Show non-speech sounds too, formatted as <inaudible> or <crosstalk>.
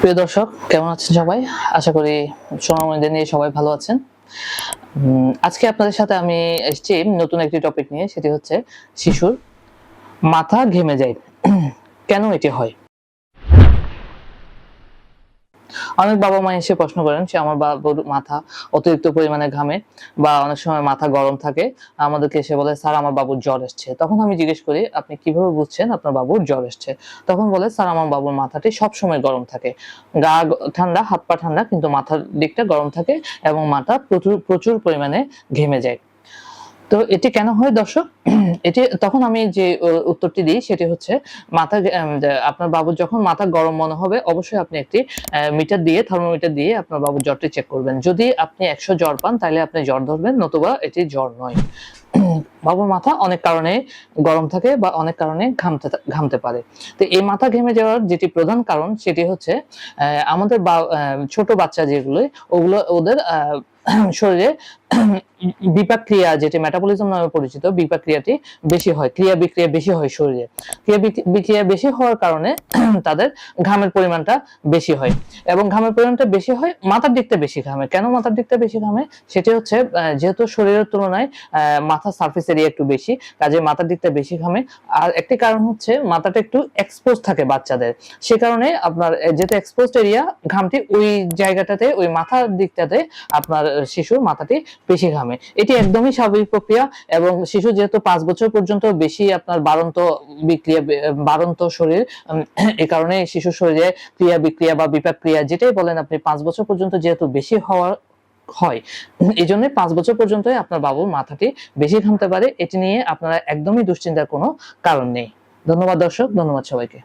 প্রিয় দর্শক, কেমন আছেন সবাই? আশা করি সোনামণিদের নিয়ে সবাই ভালো আছেন। আজকে আপনাদের সাথে আমি এসেছি নতুন একটি টপিক নিয়ে, সেটি হচ্ছে শিশুর মাথা ঘেমে যায়। <clears throat> কেন এটি হয়? অনেক বাবা মা এসে প্রশ্ন করেন যে আমার বাবুর মাথা অতিরিক্ত পরিমাণে ঘামে বা অনেক সময় মাথা গরম থাকে, আমাদেরকে এসে বলে, স্যার, আমার বাবুর জ্বর এসছে। তখন আমি জিজ্ঞেস করি, আপনি কীভাবে বুঝছেন আপনার বাবুর জ্বর এসছে? তখন বলে, স্যার, আমার বাবুর মাথাটি সব সময় গরম থাকে। গা ঠান্ডা, হাত পা ঠান্ডা, কিন্তু মাথার দিকটা গরম থাকে এবং মাথা প্রচুর প্রচুর পরিমাণে ঘেমে যায়। তো এটি কেন হয় দর্শক? এটি তখন আমি যে উত্তরটি দিই সেটি হচ্ছে মাথা আপনার বাবুর যখন মাথা গরম মনে হবে, অবশ্যই আপনি একটি মিটার দিয়ে, থার্মোমিটার দিয়ে আপনার বাবুর জ্বরটি চেক করবেন। যদি আপনি একশো জ্বর পান তাহলে আপনি জ্বর ধরবেন, নতুবা এটি জ্বর নয়। <clears throat> বাবুর মাথা অনেক কারণে গরম থাকে বা অনেক কারণে ঘামতে ঘামতে পারে। তো এই মাথা ঘেমে যাওয়ার যেটি প্রধান কারণ, সেটি হচ্ছে আমাদের ছোট বাচ্চা যেগুলো, ওগুলো, ওদের <clears throat> শরীরে বিপাক ক্রিয়া যেটি মেটাবলিজম নামে পরিচিত বিপাক ক্রিয়াটি বেশি হয়, ক্রিয়া বিক্রিয়া বেশি হয় শরীরে। ক্রিয়া বিক্রিয়া বেশি হওয়ার কারণে <clears throat> তাদের ঘামের পরিমাণটা বেশি হয় এবং ঘামের পরিমাণটা বেশি হয়, মাথার দিকটা বেশি ঘামে। কেন মাথার দিকটা বেশি ঘামে? সেটি হচ্ছে যেহেতু শরীরের তুলনায় মাথার সার্ফেস এরিয়া একটু বেশি, কাজে মাথার দিকটা বেশি ঘামে। আর একটি কারণ হচ্ছে, মাথাটা একটু এক্সপোজ থাকে বাচ্চাদের। সে কারণে আপনার যেহেতু এক্সপোজড এরিয়া ঘামটি ওই জায়গাটাতে, ওই মাথার দিকটাতে আপনার শিশুর মাথাটি বেশি ঘামে। এটি একদমই স্বাভাবিক প্রক্রিয়া এবং শিশু যেহেতু পাঁচ বছর পর্যন্ত বেশি আপনার বাড়ন্ত বিক্রিয়া বাড়ন্ত শরীর এই কারণে শিশুর শরীরে ক্রিয়া বিক্রিয়া বা বিপাক ক্রিয়া যেটাই বলেন আপনি, পাঁচ বছর পর্যন্ত যেহেতু বেশি হওয়ার হয় এই জন্য পাঁচ বছর পর্যন্তই আপনার বাবুর মাথাটি বেশি ঘামতে পারে। এটি নিয়ে আপনারা একদমই দুশ্চিন্তার কোনো কারণ নেই। ধন্যবাদ দর্শক, ধন্যবাদ সবাইকে।